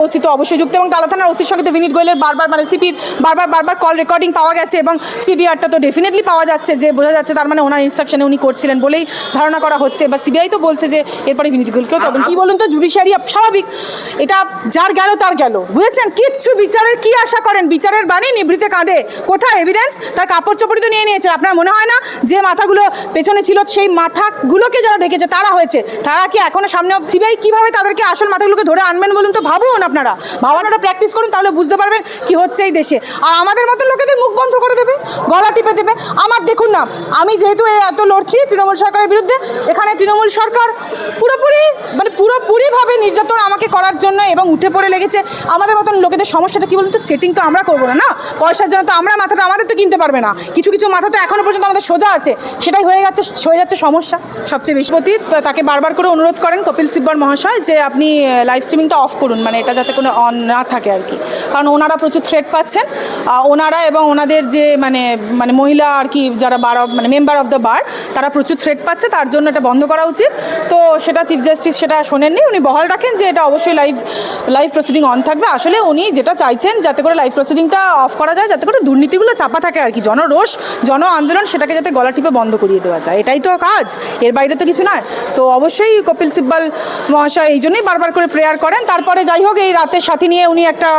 তো অবশ্যই যুক্ত এবং টালা থানার ওসির সঙ্গে তো বিনীত গোয়েলের বারবার মানে সিপির বারবার বারবার কল রেকর্ডিং পাওয়া গেছে এবং সিডিআরটা তো ডেফিনেটলি পাওয়া যাচ্ছে, যে বোঝা যাচ্ছে তার মানে ওনার ইনস্ট্রাকশনে উনি করছিলেন বলেই ধারণা করা হচ্ছে। বা সিবিআই তো বলছে যে এরপরে বিনীত গোয়েলকেও তদন্ত কি বলুন তো? জুডিশিয়ারি স্বাভাবিক। এটা যার গেল, তার গেল। বুঝেছেন? কিচ্ছু বিচারের কি আশা করেন? বিচারের বাণী নিবৃতে কাঁদে। কোথায় এভিডেন্স তার কাপড় চোপড়ি তো নিয়ে নিয়েছে। আপনার মনে হয় না যে মাথাগুলো পেছনে ছিল? সেই মাথাগুলোকে যারা ঢেকেছে, তারা হয়েছে। তারা কি এখনও সামনে সিবিআই কীভাবে তাদেরকে আসল মাথাগুলোকে ধরে আনবেন বলুন তো? ভাবুন আপনারা। ভাবানোটা প্র্যাকটিস করুন, তাহলে বুঝতে পারবেন কি হচ্ছে এই দেশে। আর আমাদের মতো লোকেদের মুখ বন্ধ করে দেবে, গলা টিপে দেবে। আমার দেখুন না, আমি যেহেতু এত লড়ছি তৃণমূল সরকারের বিরুদ্ধে, এখানে তৃণমূল সরকার পুরোপুরি মানে পুরোপুরিভাবে নির্যাতন আমাকে করার জন্য এবং উঠে পড়ে লেগেছে। আমাদের মতন লোকেদের সমস্যাটা কি বলুন তো? সেটিং তো আমরা করব না না? পয়সার জন্য তো আমরা মাথাটা, আমাদের তো কিনতে পারবে না। কিছু কিছু মাথা তো এখনও পর্যন্ত আমাদের সোজা আছে। সেটাই হয়ে যাচ্ছে হয়ে যাচ্ছে সমস্যা। সবচেয়ে বেশি তাকে বারবার করে অনুরোধ করেন কপিল সিব্বর মহাশয় যে আপনি লাইভ স্ট্রিমিংটা অফ করুন মানে এটা যাতে কোনো অন না থাকে আর কি। কারণ ওনারা প্রচুর থ্রেট পাচ্ছেন। ওনারা এবং ওনাদের যে মানে মানে মহিলা আর কি যারা বার মানে মেম্বার অফ দ্য বার তারা প্রচুর থ্রেট পাচ্ছে, তার জন্য এটা বন্ধ করা উচিত। তো সেটা চিফ জাস্টিস সেটা শোনেননি, উনি বহাল রাখেন যে এটা অবশ্যই লাইভ লাইভ প্রসিডিং অন থাকবে। আসলে উনি যেটা চাইছেন, যাতে করে লাইভ প্রসিডিংটা অফ করা যায়, যাতে করে দুর্নীতিগুলো চাপা থাকে আর কি, জনরোষ, জন আন্দোলন সেটাকে যাতে গলা টিপে বন্ধ করিয়ে দেওয়া যায়। এটাই তো কাজ, এর বাইরে তো কিছু নয়। তো অবশ্যই কপিল সিব্বাল মহাশয় এই জন্যই বারবার করে প্রেয়ার করেন। তারপরে যাই হোক, এই রাতের সাথী নিয়ে উনি একটা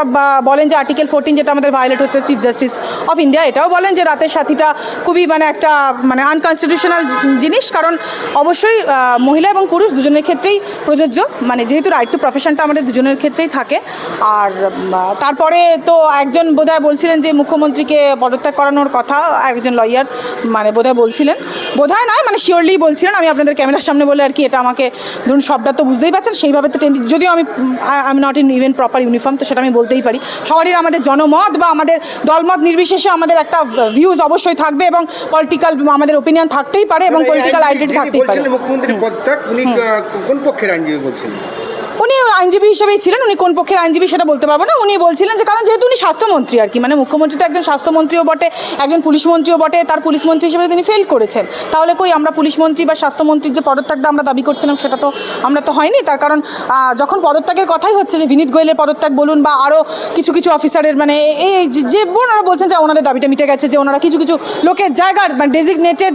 বলেন যে আর্টিকেল ফোরটিন যেটা আমাদের ভায়োলেট হচ্ছে চিফ জাস্টিস অফ ইন্ডিয়া এটাও বলেন যে রাতের সাথীটা খুবই মানে একটা মানে আনকনস্টিটিউশনাল জিনিস। কারণ অবশ্যই মহিলা এবং পুরুষ দুজনের ক্ষেত্রেই প্রযোজ্য। মানে যেহেতু রাইট টু প্রফেশনটা আমাদের দুজনের ক্ষেত্রেই থাকে। আর তারপরে তো একজন বোধহয় বলছিলেন যে মুখ্যমন্ত্রীকে পদত্যাগ করানোর কথা একজন লয়ার মানে বোধহয় বলছিলেন। বোধহয় নয় মানে শিওরলি বলছিলেন আমি আপনাদের ক্যামেরার সামনে বলে আর কি এটা আমাকে ধরুন সবটা তো বুঝতেই পারছেন সেইভাবে তো যদিও আমি আমি not in even proper uniform তো সেটা আমি বলতেই পারি। সবারই আমাদের জনমত বা আমাদের দলমত নির্বিশেষে আমাদের একটা ভিউজ অবশ্যই থাকবে এবং পলিটিক্যাল আমাদের ওপিনিয়ন থাকতেই পারে এবং পলিটিক্যাল আইডেন্টি থাকতেই পারে। মুখ্যমন্ত্রী পদত্যাগ উনি কোন পক্ষের আইনজীবী উনি আইনজীবী হিসেবেই ছিলেন, উনি কোন পক্ষের আইনজীবী সেটা বলতে পারব না। উনি বলছিলেন যে, কারণ যেহেতু উনি স্বাস্থ্যমন্ত্রী আর কি মানে মুখ্যমন্ত্রী তো একজন স্বাস্থ্যমন্ত্রীও বটে, একজন পুলিশ মন্ত্রীও বটে, তার পুলিশ মন্ত্রী হিসেবে তিনি ফেল করেছেন। তাহলে কই আমরা পুলিশ মন্ত্রী বা স্বাস্থ্যমন্ত্রীর যে পদত্যাগটা আমরা দাবি করছিলাম, সেটা তো আমরা তো হয়নি। তার কারণ যখন পদত্যাগের কথাই হচ্ছে যে, বিনীত গোয়েলের পদত্যাগ বলুন বা আরও কিছু কিছু অফিসারের মানে এই যে ওনারা বলছেন যে, ওনাদের দাবিটা মিটে গেছে যে, ওনারা কিছু কিছু লোকের জায়গার মানে ডেজিগনেটেড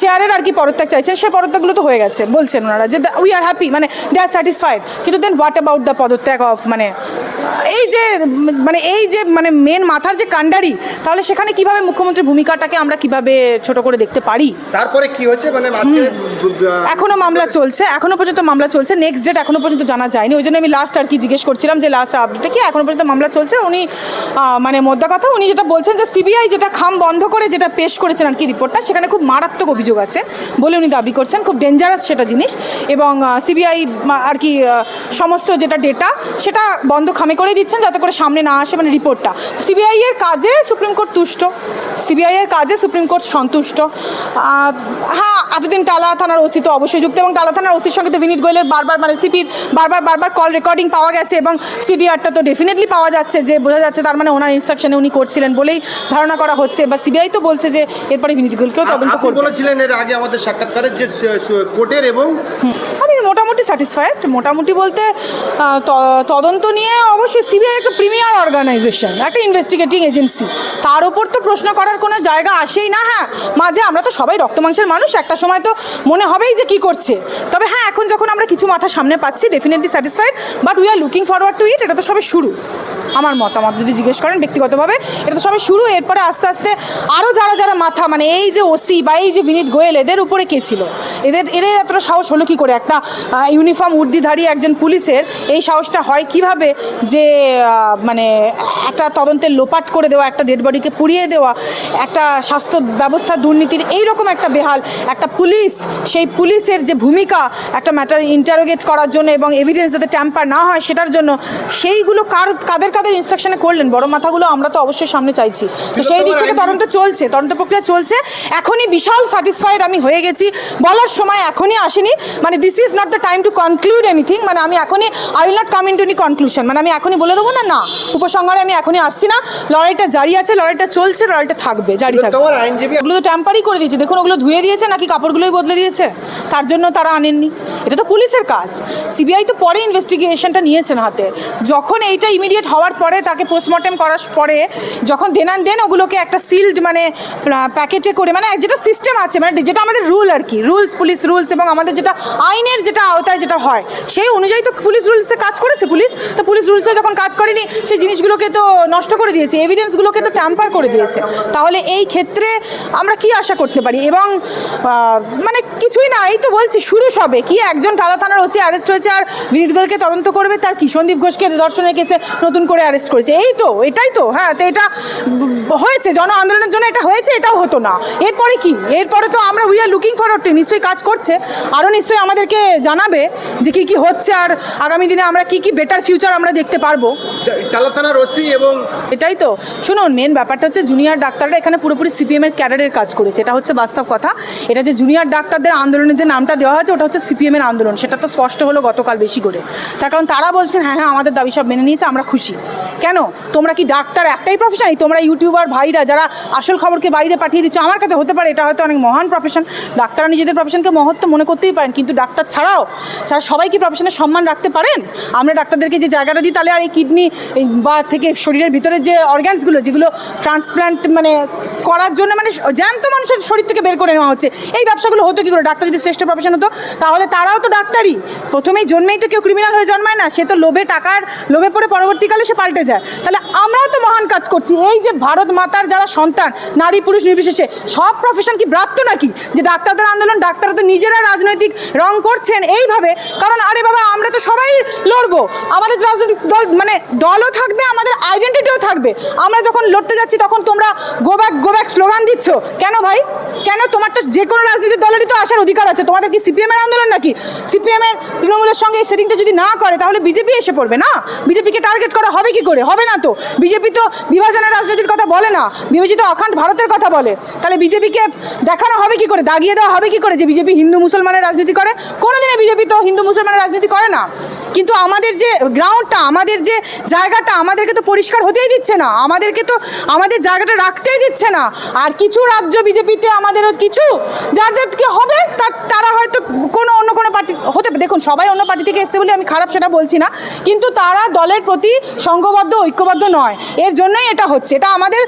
চেয়ারের আর কি পদত্যাগ চাইছেন সে পদত্যাগগুলো তো হয়ে গেছে, বলছেন ওনারা যে উই আর হ্যাপি মানে দে আর স্যাটিসফাইড কিন্তু দেন হোয়াট অ্যাবাউট দ্য পদত্যাগ অফ মানে এই যে মানে এই যে মানে মেন মাথার যে কাণ্ডারি, তাহলে সেখানে কীভাবে মুখ্যমন্ত্রীর ভূমিকাটাকে আমরা কীভাবে ছোট করে দেখতে পারি? তারপরে কি হচ্ছে মানে আজকে এখনও মামলা চলছে, এখনও পর্যন্ত মামলা চলছে নেক্সট ডেট এখনও পর্যন্ত জানা যায়নি। ওই জন্য আমি লাস্ট আর কি জিজ্ঞেস করছিলাম যে লাস্ট আপডেটটা কি, এখনও পর্যন্ত মামলা চলছে। উনি মানে মোদ্দা কথা, উনি যেটা বলছেন যে সিবিআই যেটা খাম বন্ধ করে যেটা পেশ করেছেন আর কি রিপোর্টটা সেখানে খুব মারাত্মক অভিযোগ আছে বলে উনি দাবি করছেন, খুব ডেঞ্জারাস সেটা জিনিস। এবং সিবিআই আর কি সমস্ত যেটা ডেটা সেটা বন্ধ খামে করে দিচ্ছেন যাতে করে সামনে না আসে মানে রিপোর্টটা সিবিআই এর কাজে সুপ্রিম কোর্ট তুষ্ট। সিবিআই এর কাজে সুপ্রিম কোর্ট সন্তুষ্ট। হ্যাঁ এতদিন টালা থানার ওসি তো অবশ্যই যুক্ত এবং টালা থানার ওসির সঙ্গে তো বিনীত গোয়েলের বারবার মানে সিপির বারবার বারবার কল রেকর্ডিং পাওয়া গেছে এবং সিডিআরটা তো ডেফিনেটলি পাওয়া যাচ্ছে যে বোঝা যাচ্ছে তার মানে ওনার ইনস্ট্রাকশনে উনি করছিলেন বলেই ধারণা করা হচ্ছে বা সিবিআই তো বলছে যে এরপরে বিনীত গোয়েলকেও তদন্ত করবে। বলেছিলেন এর আগে আমাদের সাক্ষাৎকারে যে কোর্টের এবং মোটামুটি স্যাটিসফাইড মোটামুটি বলতে তদন্ত নিয়ে অবশ্যই সিবিআই একটা প্রিমিয়ার অর্গানাইজেশন একটা ইনভেস্টিগেটিং এজেন্সি তার ওপর তো প্রশ্ন করার কোনো জায়গা আসেই না হ্যাঁ। মাঝে আমরা তো সবাই রক্তমাংসের মানুষ, একটা সময় তো মনে হবেই যে কি করছে। তবে হ্যাঁ এখন যখন আমরা কিছু মাথা সামনে পাচ্ছি definitely satisfied but we are looking forward to it এটা তো সবে শুরু। আমার মতামত যদি জিজ্ঞেস করেন ব্যক্তিগতভাবে, এটা তো সবাই শুরু, এরপরে আস্তে আস্তে আরও যারা যারা মাথা মানে এই যে ওসি বা এই যে বিনীত গোয়েল, এদের উপরে কে ছিল? এদের এদের এতটা সাহস হলো কি করে? একটা ইউনিফর্ম উর্দিধারী একজন পুলিশের এই সাহসটা হয় কীভাবে যে মানে একটা তদন্তের লোপাট করে দেওয়া, একটা ডেড বডিকে পুড়িয়ে দেওয়া, একটা স্বাস্থ্য ব্যবস্থা দুর্নীতির এই রকম একটা বেহাল, একটা পুলিশ, সেই পুলিশের যে ভূমিকা, একটা ম্যাটার ইন্টারোগেট করার জন্য এবং এভিডেন্স যাতে ট্যাম্পার না হয় সেটার জন্য, সেইগুলো কার, কাদের তাদের ইনস্ট্রাকশনে করলেন বড় মাথাগুলো আমরা তো অবশ্যই সামনে চাইছি। তো সেই দিক থেকে তদন্ত চলছে তদন্ত প্রক্রিয়া চলছে। এখনই বিশাল স্যাটিসফাইড আমি হয়ে গেছি। বলার সময় এখনই আসেনি। মানে this is not the time to conclude anything মানে আমি এখনই I will not come into any conclusion মানে আমি এখনই বলে দেবো না না উপসংহারে আমি এখনই আসছি না। লড়াইটা জারি আছে লড়াইটা চলছে লড়াইটা থাকবে জারি থাকবে। ওগুলো তো ট্যাম্পারই করে দিয়েছে। দেখুন ওগুলো ধুয়ে দিয়েছে নাকি কাপড়গুলোই বদলে দিয়েছে? তার জন্য তারা আনেননি। এটা তো পুলিশের কাজ। সিবিআই তো পরে ইনভেস্টিগেশনটা নিয়েছেন হাতে। যখন এইটা ইমিডিয়েট হওয়ার পরে তাকে পোস্টমর্টেম করার পরে যখন দেনান দেন ওগুলোকে একটা সিল্ড মানে প্যাকেটে করে মানে যেটা সিস্টেম আছে মানে যেটা আমাদের রুল আর কি রুলস পুলিশ রুলস এবং আমাদের যেটা আইনের যেটা আওতায় যেটা হয়, সেই অনুযায়ী তো পুলিশ রুলসে কাজ করেছে পুলিশ তো পুলিশ রুলসে যখন কাজ করেনি, সেই জিনিসগুলোকে তো নষ্ট করে দিয়েছে এভিডেন্সগুলোকে তো ট্যাম্পার করে দিয়েছে। তাহলে এই ক্ষেত্রে আমরা কি আশা করতে পারি? এবং মানে কিছুই না, এই তো বলছি, শুরু সবে। কি একজন টালা থানার ওসি অ্যারেস্ট হয়েছে আর বিনীত গোয়েলকে তদন্ত করবে? তার কি? সন্দীপ ঘোষকে ধর্ষণের কেসে নতুন করে অ্যারেস্ট করেছে। এই তো, এটাই তো হ্যাঁ তো এটা হয়েছে, জন আন্দোলনের জন্য এটা হয়েছে, এটাও হতো না। এরপরে কি? এরপরে তো আমরা উই আর লুকিং ফর নিশ্চয়ই কাজ করছে। আরও নিশ্চয়ই আমাদেরকে জানাবে যে কি কি হচ্ছে, আর আগামী দিনে আমরা কি কি বেটার ফিউচার আমরা দেখতে পারব। থানার ওসি এবং এটাই তো। শুনুন মেন ব্যাপারটা হচ্ছে জুনিয়র ডাক্তাররা এখানে পুরোপুরি সিপিএম এর ক্যাডারের কাজ করেছে এটা হচ্ছে বাস্তব কথা। এটা যে জুনিয়র ডাক্তারদের আন্দোলনের যে নামটা দেওয়া হয়েছে, ওটা হচ্ছে সিপিএম এর আন্দোলন, সেটা তো স্পষ্ট হলো গতকাল বেশি করে। তার কারণ তারা বলছেন হ্যাঁ হ্যাঁ আমাদের দাবি সব মেনে নিয়েছে, আমরা খুশি। কেন? তোমরা কি ডাক্তার একটাই প্রফেশনই তোমরা ইউটিউবার ভাইরা, যারা আসল খবরকে বাইরে পাঠিয়ে দিচ্ছ, আমার কাছে হতে পারে, এটা হয়তো অনেক মহান প্রফেশন ডাক্তাররা নিজেদের প্রফেশনকে মহত্ব মনে করতেই পারেন, কিন্তু ডাক্তার ছাড়াও যারা সবাই কি প্রফেশনের সম্মান রাখতে পারেন? আমরা ডাক্তারদেরকে যে জায়গাটা দিই, তাহলে আর এই কিডনি বা থেকে শরীরের ভিতরে যে অর্গ্যানসগুলো যেগুলো ট্রান্সপ্ল্যান্ট মানে করার জন্য মানে জ্যান্ত মানুষের শরীর থেকে বের করে নেওয়া হচ্ছে, এই ব্যবসাগুলো হতো কি করে? ডাক্তার যদি শ্রেষ্ঠ প্রফেশন হতো, তাহলে তারাও তো ডাক্তারই। প্রথমেই জন্মেই তো কেউ ক্রিমিনাল হয়ে জন্মায় না, সে তো লোভে টাকার লোভে পড়ে পরবর্তীকালে সে পাল্টে যায়। তাহলে আমরাও তো মহান কাজ করছি। এই যে ভারত মাতার যারা সন্তান, নারী, পুরুষ নির্বিশেষে, সব প্রফেশন কি ব্রাত্য নাকি? যে ডাক্তারদের আন্দোলন, ডাক্তাররা তো নিজেরা রাজনৈতিক রং করছেন এইভাবে। কারণ আরে বাবা, আমরা তো সবাই লড়বো। আমাদের রাজনৈতিক দল মানে দলও থাকবে, আমাদের আইডেন্টিটিও থাকবে। আমরা যখন লড়তে যাচ্ছি, তখন তোমরা go back go back slogan দিচ্ছ। কেন ভাই? কেন? তোমার তো যে কোনো রাজনীতির দলেরই তো আসার অধিকার আছে। তোমাদের কি সিপিএমের আন্দোলন নাকি? সিপিএমের তৃণমূলের সঙ্গে এই সেটিংটা যদি না করে, তাহলে বিজেপি এসে পড়বে না? বিজেপিকে টার্গেট করা হবে কি করে? হবে না তো। বিজেপি তো বিভাজনের রাজনীতির কথা বলে না। বিভাজিত অখণ্ড ভারতের কথা বলে। তাহলে বিজেপিকে দেখানো হবে কি করে? দাগিয়ে দেওয়া হবে কি করে যে বিজেপি হিন্দু মুসলমানের রাজনীতি করে? কোনোদিনে বিজেপি তো হিন্দু মুসলমানের রাজনীতি করে না। কিন্তু আমাদের যে গ্রাউন্ডটা আমাদের যে জায়গাটা আমাদেরকে তো পরিষ্কার হতেই দিচ্ছে না। আমাদেরকে তো, আমাদের জায়গাটা রাখতেই দিচ্ছে না। আর কিছু রাজ্য বিজেপিতে আমাদেরও কিছু যাদেরকে হবে, তার, তারা হয়তো কোনো অন্য কোনো পার্টি হতে দেখুন, সবাই অন্য পার্টি থেকে এসছে বলে আমি খারাপ সেটা বলছি না। কিন্তু তারা দলের প্রতি সংঘবদ্ধ ঐক্যবদ্ধ নয়। এর জন্যই এটা হচ্ছে। এটা আমাদের,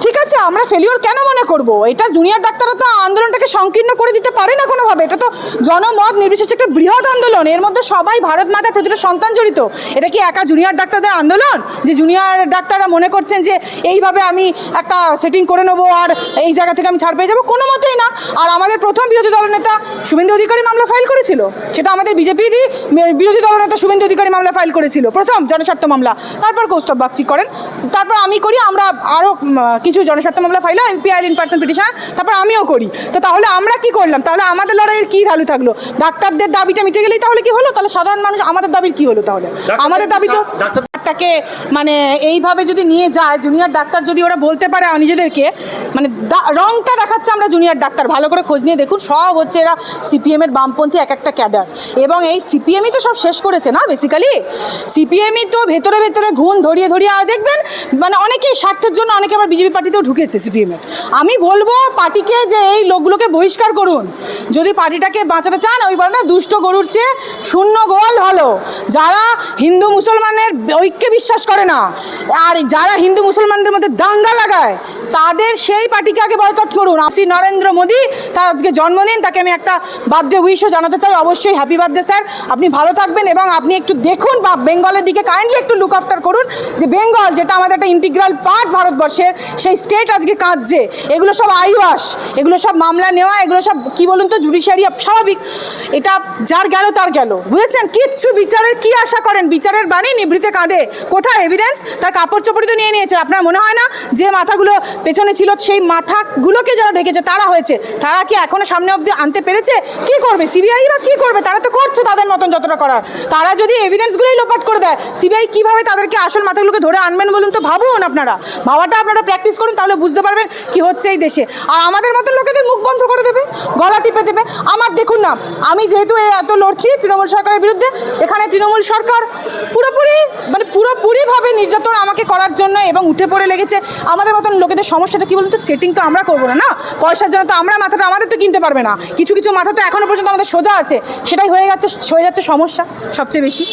ঠিক আছে, আমরা ফেলিওর কেন মনে করব? এটা জুনিয়র ডাক্তাররা তো আন্দোলনটাকে সংকীর্ণ করে দিতে পারে না কোনোভাবে। এটা তো জনমত, নির্বিশেষে একটা বৃহৎ আন্দোলন। এর মধ্যে সবাই ভারত মাতার প্রতিটা সন্তান জড়িত? এটা কি একা জুনিয়র ডাক্তারদের আন্দোলন? যে জুনিয়র ডাক্তাররা মনে করছেন যে এইভাবে আমি একটা সেটিং করে নেব আর এই জায়গা থেকে আমি ছাড় পেয়ে যাব? কোনো মতেই না। আর আমাদের প্রথম বিরোধী দলনেতা শুভেন্দু অধিকারী মামলা ফাইল করেছিল। সেটা আমাদের বিজেপিরই বিরোধী দলনেতা শুভেন্দু অধিকারী মামলা ফাইল করেছিল। প্রথম জনস্বার্থ মামলা। তারপর কৌস্তব বাগচি করেন। তারপর আমি করি আমরা আরও কিছু জনস্বার্থ মামলা ফাইল হয় পিআইএল ইন পার্সন পিটিশন তারপর আমিও করি। তো তাহলে আমরা কি করলাম? তাহলে আমাদের লড়াইয়ের কি ভ্যালু থাকল? ডাক্তারদের দাবিটা মিটে গেলেই তাহলে কি হলো? তাহলে সাধারণ মানুষ আমাদের দাবির কি হলো তাহলে? আমাদের দাবি তো ডাক্তারটাকে মানে এইভাবে যদি নিয়ে যায় জুনিয়র ডাক্তার যদি ওরা বলতে পারে নিজেদেরকে মানে রংটা দেখাচ্ছে আমরা জুনিয়র ডাক্তার। ভালো করে খোঁজ নিয়ে দেখুন, সব হচ্ছে এরা সিপিএম এর বামপন্থী এক একটা ক্যাডার। এবং এই সিপিএমই তো সব শেষ করেছে না বেসিক্যালি সিপিএমই তো ভেতরে ভেতরে ঘুণ ধরিয়ে ধরিয়ে দেখবেন মানে অনেকেই স্বার্থের জন্য অনেকে আবার বিজেপি পার্টিতেও ঢুকেছে সিপিএম এর। আমি বলব, পার্টিকে যে এই লোকগুলোকে বহিষ্কার করুন। যদি পার্টিটাকে বাঁচাতে চান, ওই বলে না, দুষ্ট গরুর চেয়ে শূন্য গোয়াল ভালো। যারা হিন্দু মুসলমানের ঐক্যে বিশ্বাস করে না? আর যারা হিন্দু মুসলমানদের মধ্যে দাঙ্গা লাগায়, তাদের সেই পার্টিকে আগে বয়কট করুন। আসি নরেন্দ্র মোদী, তার আজকে জন্মদিন তাকে আমি একটা বার্থডে উইশও জানাতে চাই। অবশ্যই হ্যাপি বার্থডে স্যার আপনি ভালো থাকবেন এবং আপনি একটু দেখুন বা বেঙ্গলের দিকে কাইন্ডলি একটু লুক আফটার করুন, যে বেঙ্গল, যেটা আমাদের একটা ইন্টিগ্রাল পার্ট ভারতবর্ষের, সেই স্টেট আজকে কাঁদছে। এগুলো সব আইওয়াস, এগুলো সব মামলা নেওয়া, এগুলো সব কি বলুন তো জুডিশিয়ারি স্বাভাবিক। এটা যার গেল, তার গেল। বুঝেছেন? কিচ্ছু বিচারের কি আশা করেন? বিচারের বাণী নিবৃতে কাঁদে। কোথায় এভিডেন্স তার কাপড় চোপড়ি তো নিয়ে নিয়েছে। আপনার মনে হয় না যে মাথাগুলো পেছনে ছিল, সেই মাথাগুলোকে যারা ঢেকেছে, তারা হয়েছে। তারা কি এখনও সামনে অবধি আনতে পেরেছে? কি করবে? সিবিআই বা কি করবে? তারা তো করছে তাদের মতন যতটা করার। তারা যদি এভিডেন্সগুলোই লোপাট করে দেয় সিবিআই কীভাবে তাদেরকে আসল মাথাগুলোকে ধরে আনবেন বলুন তো? ভাবুন আপনারা। ভাবাটা আপনারা প্র্যাকটিস করুন, তাহলে বুঝতে পারবেন কি হচ্ছে এই দেশে। আর আমাদের মতন লোকেদের মুখ বন্ধ করে দেবে, গলা টিপে দেবে। আমার দেখুন না, আমি যেহেতু এত লড়ছি তৃণমূল সরকারের বিরুদ্ধে, এখানে তৃণমূল সরকার পুরোপুরি মানে পুরোপুরিভাবে নির্যাতন আমাকে করার জন্য এবং উঠে পড়ে লেগেছে। আমাদের মতন লোকেদের সমস্যাটা কী বলুন তো? সেটিং তো আমরা করব না না? পয়সার জন্য তো আমরা মাথাটা আমাদের তো কিনতে পারবে না। কিছু কিছু মাথা তো এখনও পর্যন্ত আমাদের সোজা আছে। সেটাই হয়ে যাচ্ছে হয়ে যাচ্ছে সমস্যা সবচেয়ে বেশি।